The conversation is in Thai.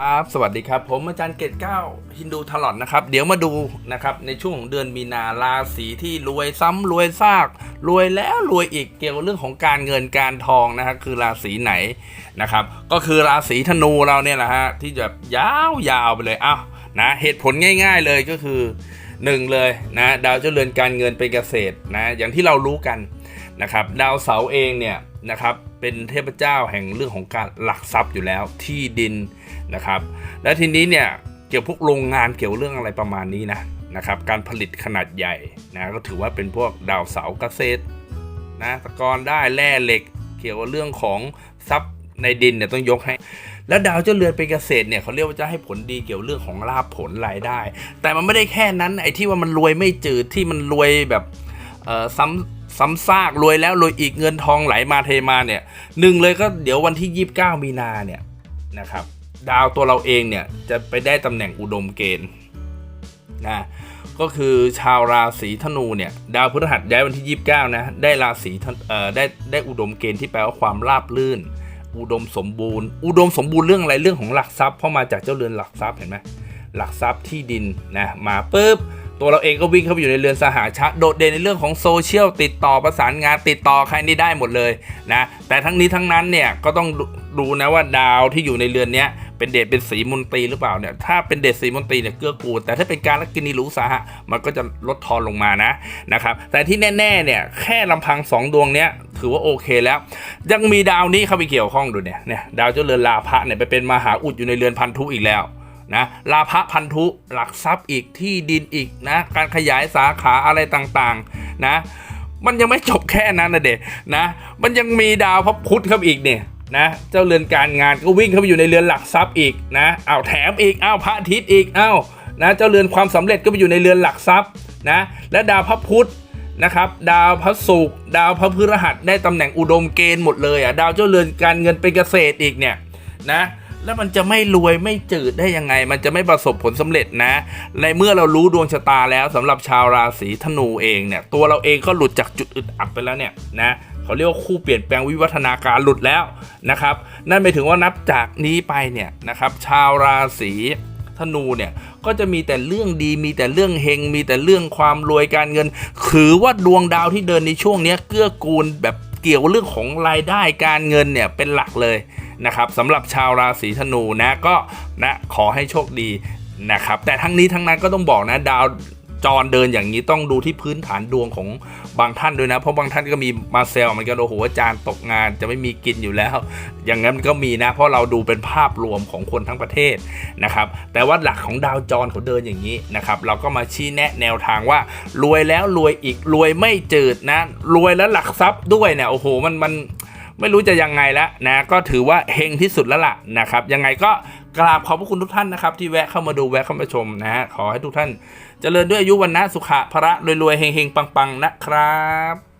ครับสวัสดีครับ ผมอาจารย์เกตเก้าฮินดูทลอดนะครับ เดี๋ยวมาดูนะครับในช่วงของเดือนมีนาราศีที่รวยซ้ำรวยซาก รวยแล้วรวยอีกเกี่ยวกับเรื่องของการเงินการทองนะครับคือราศีไหนนะครับ ก็คือราศีธนูเราเนี่ยแหละฮะที่แบบยาวๆไปเลยอ้าวนะเหตุผลง่าย ๆ เลยก็คือ หนึ่งเลยนะดาวเจ้าเรือนการเงินเป็นเกษตรนะอย่างที่เรารู้กันนะครับดาวเสาเองเนี่ยนะครับเป็นเทพเจ้าแห่งเรื่องของการหลักทรัพย์อยู่แล้วที่ดินนะครับ และทีนี้เนี่ยเกี่ยวพวกโรงงานเกี่ยวเรื่องอะไรประมาณนี้นะนะครับ การผลิตขนาดใหญ่นะก็ถือว่าเป็นพวกดาวเสาเกษตรนะตะกอนได้แร่เหล็ก เกี่ยวกับเรื่องของทรัพย์ ในดินเนี่ยต้องยกให้ แล้วดาวเจ้าเรือนเป็นเกษตรเนี่ยเขาเรียกว่าจะให้ผลดีเกี่ยวเรื่องของลาภผลรายได้ แต่มันไม่ได้แค่นั้นไอ้ที่ว่ามันรวยไม่จืดที่มันรวยแบบเออซ้ำซ้ำซากรวยแล้วรวยอีกเงินทองไหลมาเทมาเนี่ยหนึ่งเลยก็เดี๋ยววันที่ 29 มีนาเนี่ยนะครับดาวตัวเราเองเนี่ยจะไปได้ตำแหน่งอุดมเกณฑ์นะก็คือชาวราศีธนูเนี่ยดาวพฤหัสย้ายวันที่ 29 นะ ได้ราศีเอ่อได้ได้อุดมเกณฑ์ที่แปลว่าความราบรื่น อุดมสมบูรณ์ อุดมสมบูรณ์เรื่องอะไรเรื่องของหลักทรัพย์เพราะมาจากเจ้าเรือนหลักทรัพย์เห็นไหมหลักทรัพย์ที่ดินนะมาปุ๊บตัวเราเองก็วิ่งเข้าไปอยู่ในเรือนสหาชาโดดเด่นในเรื่องของโซเชียลติดต่อประสานงานติดต่อใครนี่ได้หมดเลยนะแต่ทั้งนี้ทั้งนั้นเนี่ยก็ต้องดูนะว่าดาวที่อยู่ในเรือนเนี้ย เป็นเดชเป็นสีมนตรีหรือเปล่าเนี่ยถ้าเป็นเดชสีมนตรีเนี่ยเกื้อกูลแต่ถ้าเป็นการลักกินีรูสาหะมันก็จะลดทอนลงมานะนะครับแต่ที่แน่ๆเนี่ยแค่ลำพัง 2 ดวงเนี้ยถือว่าโอเคแล้ว ยังมีดาวนี้เข้าไปเกี่ยวข้องดูเนี่ยเนี่ยดาวเจ้าเรือนลาภะเนี่ยไปเป็นมหาอุดอยู่ในเรือนพันธุอีกแล้วนะลาภะพันธุหลักทรัพย์อีกที่ดินอีกนะการขยายสาขาอะไรต่างๆนะมันยังไม่จบแค่นั้นนะเด็นะ มันยังมีดาวพระพุธเข้าไปอีกเนี่ย นะเจ้าเรือนการงานก็วิ่งเข้าไปอยู่ในเรือนหลักทรัพย์อีกนะเอาแถมอีกเอาพระอาทิตย์อีกเอาวนะเจ้าเรือนความสำเร็จก็ไปอยู่ในเรือนหลักทรัพย์นะและดาวพระพุธนะครับดาวพระศุกร์ดาวพระพฤหัสได้ตำแหน่งอุดมเกณฑ์หมดเลยอะดาวเจ้าเรือนการเงินเป็นเกษตรอีกเนี่ยนะ แล้วมันจะไม่รวยไม่จืดได้ยังไง มันจะไม่ประสบผลสำเร็จนะ ในเมื่อเรารู้ดวงชะตาแล้วสำหรับชาวราศีธนูเองเนี่ย ตัวเราเองก็หลุดจากจุดอึดอัดไปแล้วเนี่ยนะเขาเรียกว่าคู่เปลี่ยนแปลงวิวัฒนาการหลุดแล้วนะครับ นั่นหมายถึงว่านับจากนี้ไปเนี่ยนะครับ ชาวราศีธนูเนี่ยก็จะมีแต่เรื่องดีมีแต่เรื่องเฮงมีแต่เรื่องความรวยการเงินถือว่าดวงดาวที่เดินในช่วงนี้เกื้อกูลแบบ เกี่ยวเรื่องของรายได้การเงินเนี่ยเป็นหลักเลยนะครับสำหรับชาวราศีธนูนะก็นะขอให้โชคดีนะครับแต่ทั้งนี้ทั้งนั้นก็ต้องบอกนะดาว จรเดินอย่างนี้ต้องดูที่พื้นฐานดวงของบางท่านด้วยนะ เพราะบางท่านก็มีมาเซลมันก็โอ้โหอาจารย์ตกงานจะไม่มีกินอยู่แล้ว อย่างนั้นก็มีนะ เพราะเราดูเป็นภาพรวมของคนทั้งประเทศนะครับ แต่ว่าหลักของดาวจรเขาเดินอย่างนี้นะครับ เราก็มาชี้แนะแนวทางว่ารวยแล้วรวยอีกรวยไม่จืดนะ รวยแล้วหลักทรัพย์ด้วยเนี่ยโอ้โหมันมัน ไม่รู้จะยังไงแล้วนะก็ถือว่าเฮงที่สุดแล้วล่ะนะครับ ยังไงก็กราบขอบพระคุณทุกท่านนะครับ ที่แวะเข้ามาดูแวะเข้ามาชมนะฮะขอให้ทุกท่านเจริญด้วยอายุวันนะสุขะพระรวยๆเฮงๆปังๆนะครับ